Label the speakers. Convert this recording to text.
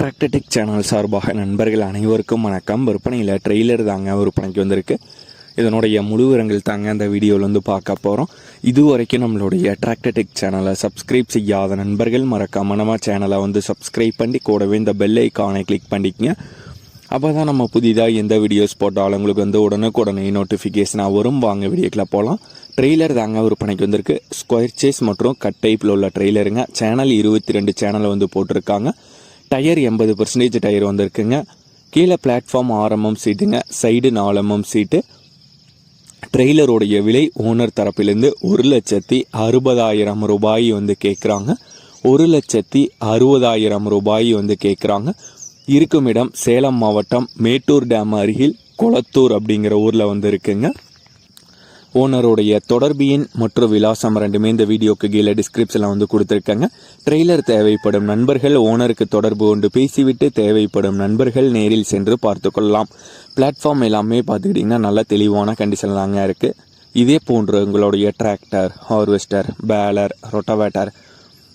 Speaker 1: டிராக்டடிக் channel சார்பாக நண்பர்கள் அனைவருக்கும் வணக்கம். விற்பனையில் ட்ரெய்லர் தாங்க விற்பனைக்கு வந்திருக்கு. இதனுடைய முழு விவரங்கள் தாங்க அந்த வீடியோவில் வந்து பார்க்க போகிறோம் இது வரைக்கும் நம்மளுடைய டிராக்டடிக் சேனலை சப்ஸ்கிரைப் செய்யாத நண்பர்கள் மறக்காம நம்ம சேனலை வந்து சப்ஸ்கிரைப் பண்ணி கூடவே இந்த பெல் ஐக்கானை கிளிக் பண்ணிக்கங்க. அப்போ தான் நம்ம புதிதாக எந்த வீடியோஸ் போட்டாலும் உங்களுக்கு வந்து உடனுக்குடனே நோட்டிஃபிகேஷனாக வரும். வாங்க வீடியோக்கில் போகலாம் ட்ரெய்லர் தாங்க விற்பனைக்கு வந்திருக்கு. ஸ்கொயர் சேஸ் மற்றும் கட் டைப்பில் உள்ள ட்ரெய்லருங்க சேனல் இருபத்தி ரெண்டு சேனலை வந்து போட்டிருக்காங்க. டயர் எண்பது பர்சன்டேஜ் டயர் வந்திருக்குங்க. கீழே பிளாட்ஃபார்ம் ஆரம்பம் சீட்டுங்க. சைடு நாலமம் சீட்டு. ட்ரெய்லருடைய விலை ஓனர் தரப்பிலிருந்து ஒரு லட்சத்தி அறுபதாயிரம் ரூபாய் வந்து கேட்குறாங்க ஒரு லட்சத்தி அறுபதாயிரம் ரூபாய் வந்து கேட்குறாங்க இருக்கும் இடம் சேலம் மாவட்டம் மேட்டூர் டேம் அருகில் கொளத்தூர் அப்படிங்கிற ஊரில் வந்து இருக்குங்க. ஓனருடைய தொடர்பு எண் மற்றும் விலாசம் ரெண்டுமே இந்த வீடியோக்கு கீழே டிஸ்கிரிப்ஷனில் வந்து கொடுத்துருக்காங்க. ட்ரெய்லர் தேவைப்படும் நண்பர்கள் ஓனருக்கு தொடர்பு கொண்டு பேசிவிட்டு தேவைப்படும் நண்பர்கள் நேரில் சென்று பார்த்து கொள்ளலாம். பிளாட்ஃபார்ம் எல்லாமே பார்த்துக்கிட்டிங்கன்னா நல்ல தெளிவான கண்டிஷன் தாங்க இருக்குது இதே போன்று உங்களுடைய டிராக்டர் ஹார்வெஸ்டர் பேலர் ரொட்டவேட்டர்